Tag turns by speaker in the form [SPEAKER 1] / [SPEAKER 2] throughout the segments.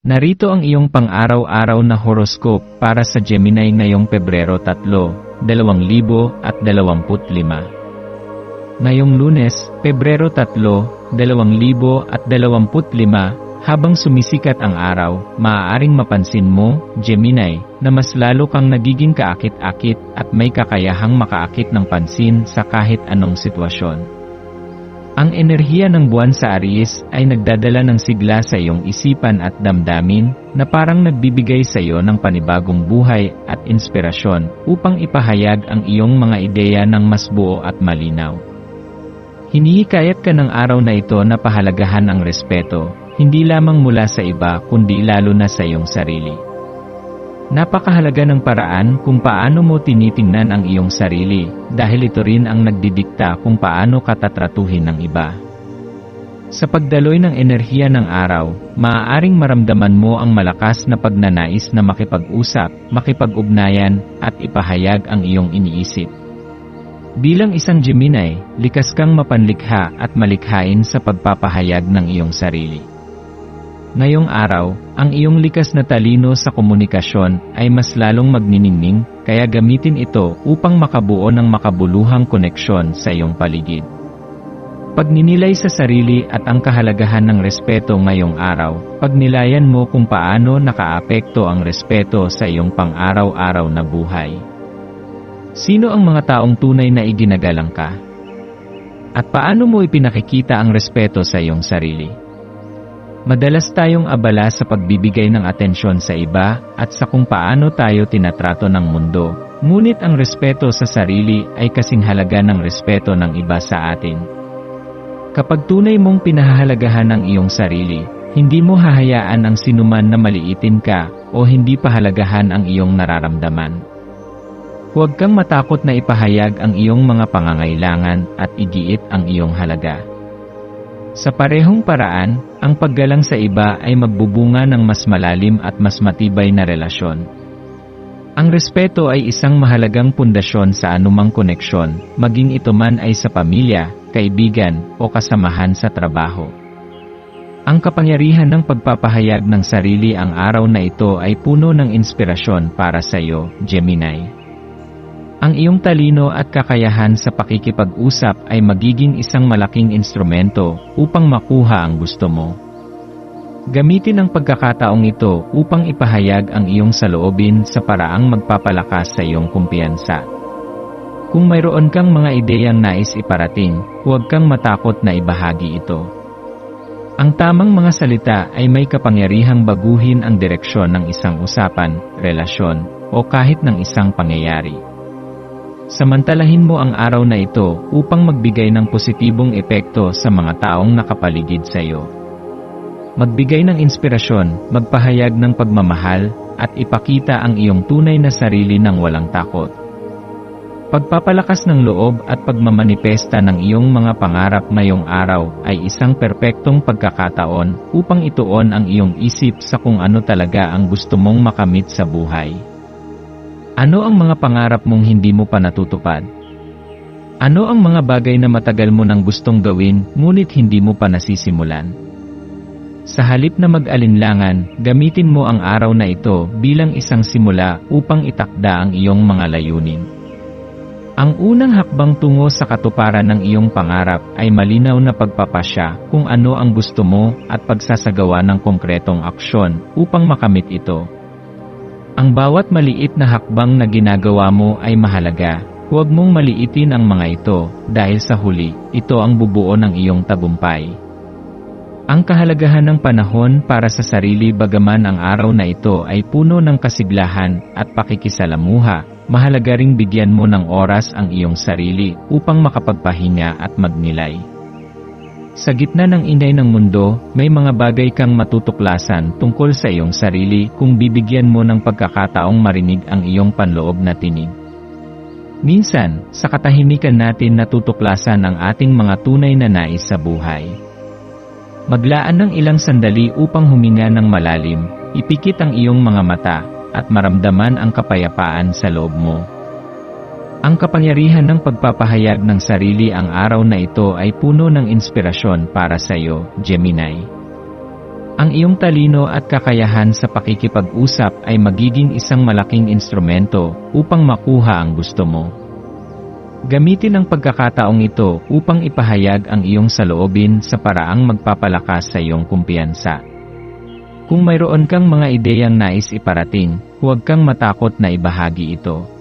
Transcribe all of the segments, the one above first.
[SPEAKER 1] Narito ang iyong pang-araw-araw na horoscope para sa Gemini ngayong Pebrero 3, 2025. Ngayong Lunes, Pebrero 3, 2025, habang sumisikat ang araw, maaaring mapansin mo, Gemini, na mas lalo kang nagiging kaakit-akit at may kakayahang makaakit ng pansin sa kahit anong sitwasyon. Ang enerhiya ng buwan sa Aries ay nagdadala ng sigla sa iyong isipan at damdamin na parang nagbibigay sa iyo ng panibagong buhay at inspirasyon upang ipahayag ang iyong mga ideya ng mas buo at malinaw. Hinihikayat ka ng araw na ito na pahalagahan ang respeto, hindi lamang mula sa iba kundi lalo na sa iyong sarili. Napakahalaga ng paraan kung paano mo tinitingnan ang iyong sarili, dahil ito rin ang nagdidikta kung paano ka tatratuhin ng iba. Sa pagdaloy ng enerhiya ng araw, maaaring maramdaman mo ang malakas na pagnanais na makipag-usap, makipag-ugnayan, at ipahayag ang iyong iniisip. Bilang isang Gemini, likas kang mapanlikha at malikhain sa pagpapahayag ng iyong sarili. Ngayong araw, ang iyong likas na talino sa komunikasyon ay mas lalong magniningning, kaya gamitin ito upang makabuo ng makabuluhang koneksyon sa iyong paligid. Pagninilay sa sarili at ang kahalagahan ng respeto ngayong araw, pagnilayan mo kung paano nakaapekto ang respeto sa iyong pang-araw-araw na buhay. Sino ang mga taong tunay na iginagalang ka? At paano mo ipinakikita ang respeto sa iyong sarili? Madalas tayong abala sa pagbibigay ng atensyon sa iba at sa kung paano tayo tinatrato ng mundo. Ngunit ang respeto sa sarili ay kasing halaga ng respeto ng iba sa atin. Kapag tunay mong pinahahalagahan ang iyong sarili, hindi mo hahayaan ang sinuman na maliitin ka o hindi pahalagahan ang iyong nararamdaman. Huwag kang matakot na ipahayag ang iyong mga pangangailangan at igiit ang iyong halaga. Sa parehong paraan, ang paggalang sa iba ay magbubunga ng mas malalim at mas matibay na relasyon. Ang respeto ay isang mahalagang pundasyon sa anumang koneksyon, maging ito man ay sa pamilya, kaibigan, o kasamahan sa trabaho. Ang kapangyarihan ng pagpapahayag ng sarili ang araw na ito ay puno ng inspirasyon para sa iyo, Gemini. Ang iyong talino at kakayahan sa pakikipag-usap ay magiging isang malaking instrumento upang makuha ang gusto mo. Gamitin ang pagkakataong ito upang ipahayag ang iyong saloobin sa paraang magpapalakas sa iyong kumpiyansa. Kung mayroon kang mga ideyang nais iparating, huwag kang matakot na ibahagi ito. Ang tamang mga salita ay may kapangyarihang baguhin ang direksyon ng isang usapan, relasyon, o kahit ng isang pangyayari. Samantalahin mo ang araw na ito upang magbigay ng positibong epekto sa mga taong nakapaligid sa iyo. Magbigay ng inspirasyon, magpahayag ng pagmamahal, at ipakita ang iyong tunay na sarili ng walang takot. Pagpapalakas ng loob at pagmamanipesta ng iyong mga pangarap ngayong araw ay isang perpektong pagkakataon upang ituon ang iyong isip sa kung ano talaga ang gusto mong makamit sa buhay. Ano ang mga pangarap mong hindi mo pa natutupad? Ano ang mga bagay na matagal mo nang gustong gawin ngunit hindi mo pa nasisimulan? Sa halip na mag-alinlangan, gamitin mo ang araw na ito bilang isang simula upang itakda ang iyong mga layunin. Ang unang hakbang tungo sa katuparan ng iyong pangarap ay malinaw na pagpapasya kung ano ang gusto mo at pagsasagawa ng konkretong aksyon upang makamit ito. Ang bawat maliit na hakbang na ginagawa mo ay mahalaga. Huwag mong maliitin ang mga ito, dahil sa huli, ito ang bubuo ng iyong tagumpay. Ang kahalagahan ng panahon para sa sarili bagaman ang araw na ito ay puno ng kasiglahan at pakikisalamuha, mahalaga ring bigyan mo ng oras ang iyong sarili upang makapagpahinga at magnilay. Sa gitna ng inay ng mundo, may mga bagay kang matutuklasan tungkol sa iyong sarili kung bibigyan mo ng pagkakataong marinig ang iyong panloob na tinig. Minsan, sa katahimikan natin natutuklasan ang ating mga tunay na nais sa buhay. Maglaan ng ilang sandali upang huminga ng malalim, ipikit ang iyong mga mata, at maramdaman ang kapayapaan sa loob mo. Ang kapangyarihan ng pagpapahayag ng sarili ang araw na ito ay puno ng inspirasyon para sa iyo, Gemini. Ang iyong talino at kakayahan sa pakikipag-usap ay magiging isang malaking instrumento upang makuha ang gusto mo. Gamitin ang pagkakataong ito upang ipahayag ang iyong saloobin sa paraang magpapalakas sa iyong kumpiyansa. Kung mayroon kang mga ideyang nais iparating, huwag kang matakot na ibahagi ito.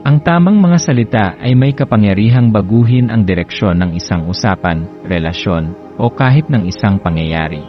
[SPEAKER 1] Ang tamang mga salita ay may kapangyarihang baguhin ang direksyon ng isang usapan, relasyon, o kahit ng isang pangyayari.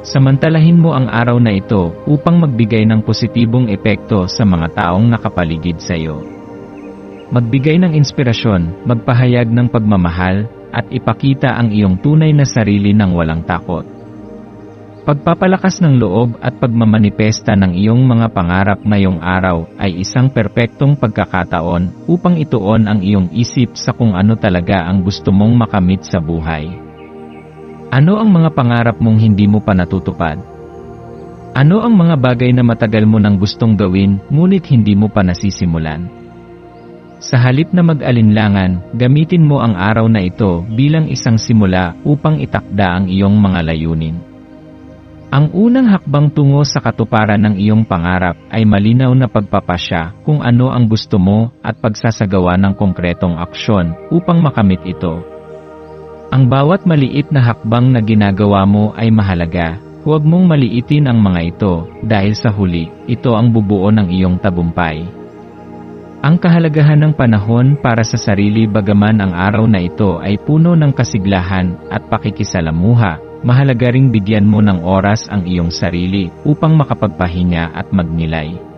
[SPEAKER 1] Samantalahin mo ang araw na ito upang magbigay ng positibong epekto sa mga taong nakapaligid sa iyo. Magbigay ng inspirasyon, magpahayag ng pagmamahal, at ipakita ang iyong tunay na sarili ng walang takot. Pagpapalakas ng loob at pagmamanipesta ng iyong mga pangarap ngayong araw ay isang perpektong pagkakataon upang ituon ang iyong isip sa kung ano talaga ang gusto mong makamit sa buhay. Ano ang mga pangarap mong hindi mo pa natutupad? Ano ang mga bagay na matagal mo nang gustong gawin ngunit hindi mo pa nasisimulan? Sa halip na mag-alinlangan, gamitin mo ang araw na ito bilang isang simula upang itakda ang iyong mga layunin. Ang unang hakbang tungo sa katuparan ng iyong pangarap ay malinaw na pagpapasya kung ano ang gusto mo at pagsasagawa ng konkretong aksyon upang makamit ito. Ang bawat maliit na hakbang na ginagawa mo ay mahalaga. Huwag mong maliitin ang mga ito dahil sa huli, ito ang bubuo ng iyong tabumpay. Ang kahalagahan ng panahon para sa sarili bagaman ang araw na ito ay puno ng kasiglahan at pakikisalamuha mahalaga ring bigyan mo ng oras ang iyong sarili upang makapagpahinga at magnilay.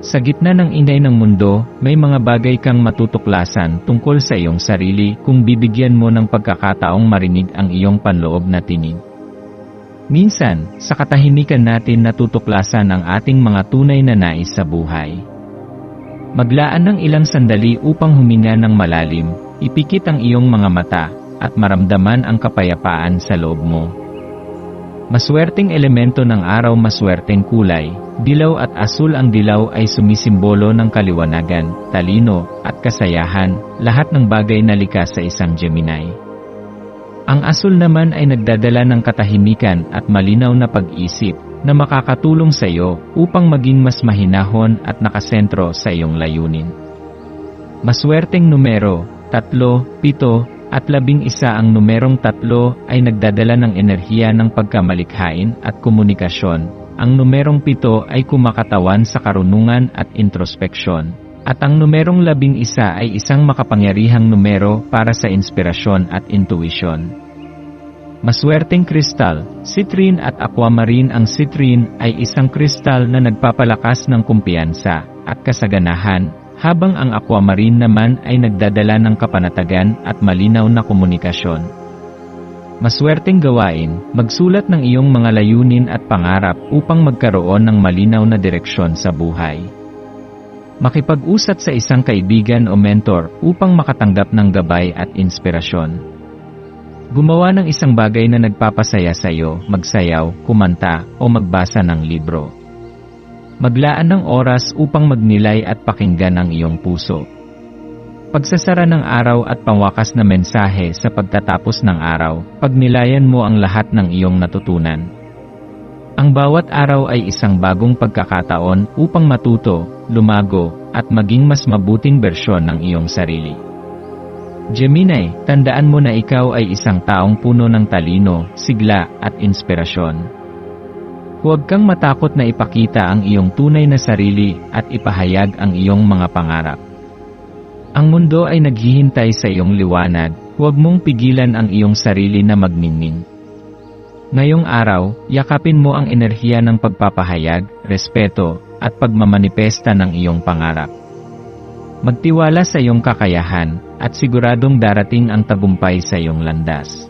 [SPEAKER 1] Sa gitna ng inay ng mundo, may mga bagay kang matutuklasan tungkol sa iyong sarili kung bibigyan mo ng pagkakataong marinig ang iyong panloob na tinig. Minsan, sa katahimikan natin natutuklasan ang ating mga tunay na nais sa buhay. Maglaan ng ilang sandali upang huminga ng malalim, ipikit ang iyong mga mata, at maramdaman ang kapayapaan sa loob mo. Maswerteng elemento ng araw maswerteng kulay, dilaw at asul ang dilaw ay sumisimbolo ng kaliwanagan, talino, at kasayahan, lahat ng bagay na likas sa isang Gemini. Ang asul naman ay nagdadala ng katahimikan at malinaw na pag-isip na makakatulong sa iyo upang maging mas mahinahon at nakasentro sa iyong layunin. Maswerteng numero, 3, 7, at labing isa ang numerong tatlo ay nagdadala ng enerhiya ng pagkamalikhain at komunikasyon. Ang numerong pito ay kumakatawan sa karunungan at introspeksyon. At ang numerong labing isa ay isang makapangyarihang numero para sa inspirasyon at intuition. Maswerteng kristal, citrine at aquamarine Ang citrine ay isang kristal na nagpapalakas ng kumpiyansa at kasaganahan habang ang aquamarine naman ay nagdadala ng kapanatagan at malinaw na komunikasyon. Maswerteng gawain, magsulat ng iyong mga layunin at pangarap upang magkaroon ng malinaw na direksyon sa buhay. Makipag-usat sa isang kaibigan o mentor upang makatanggap ng gabay at inspirasyon. Gumawa ng isang bagay na nagpapasaya sa iyo, magsayaw, kumanta, o magbasa ng libro. Maglaan ng oras upang magnilay at pakinggan ang iyong puso. Pagsasara ng araw at pangwakas na mensahe sa pagtatapos ng araw, pagnilayan mo ang lahat ng iyong natutunan. Ang bawat araw ay isang bagong pagkakataon upang matuto, lumago, at maging mas mabuting bersyon ng iyong sarili. Gemini, tandaan mo na ikaw ay isang taong puno ng talino, sigla, at inspirasyon. Huwag kang matakot na ipakita ang iyong tunay na sarili at ipahayag ang iyong mga pangarap. Ang mundo ay naghihintay sa iyong liwanag, huwag mong pigilan ang iyong sarili na magninning. Ngayong araw, yakapin mo ang enerhiya ng pagpapahayag, respeto, at pagmamanipesta ng iyong pangarap. Magtiwala sa iyong kakayahan, at siguradong darating ang tagumpay sa iyong landas.